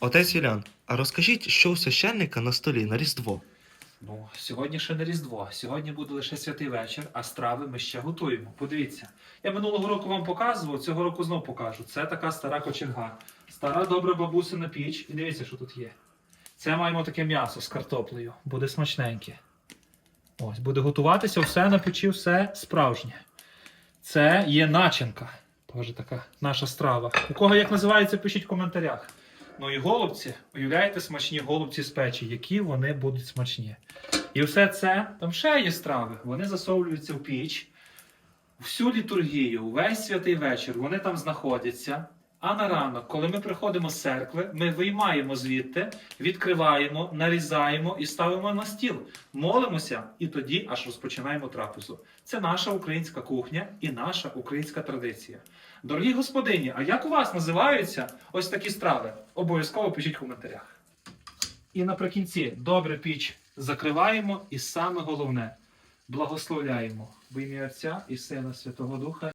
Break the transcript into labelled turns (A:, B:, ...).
A: Отець Юлян, а розкажіть, що у священника на столі на Різдво?
B: Ну, сьогодні ще не Різдво. Сьогодні буде лише святий вечір, а страви ми ще готуємо. Подивіться. Я минулого року вам показував, цього року знов покажу. Це така стара кочерга. Стара добра бабусина піч. І дивіться, що тут є. Це маємо таке м'ясо з картоплею. Буде смачненьке. Ось, буде готуватися все на печі, все справжнє. Це є начинка. Теж така наша страва. У кого як називається, пишіть в коментарях. Ну і голубці, уявляєте, смачні голубці з печі, які вони будуть смачні. І все це, там ще є страви, вони засовуються в піч. Всю літургію, увесь святий вечір вони там знаходяться. А на ранок, коли ми приходимо з церкви, ми виймаємо звідти, відкриваємо, нарізаємо і ставимо на стіл. Молимося і тоді аж розпочинаємо трапезу. Це наша українська кухня і наша українська традиція. Дорогі господині, а як у вас називаються ось такі страви? Обов'язково пишіть в коментарях. І наприкінці добре піч закриваємо, і саме головне благословляємо в ім'я Отця і Сина Святого Духа.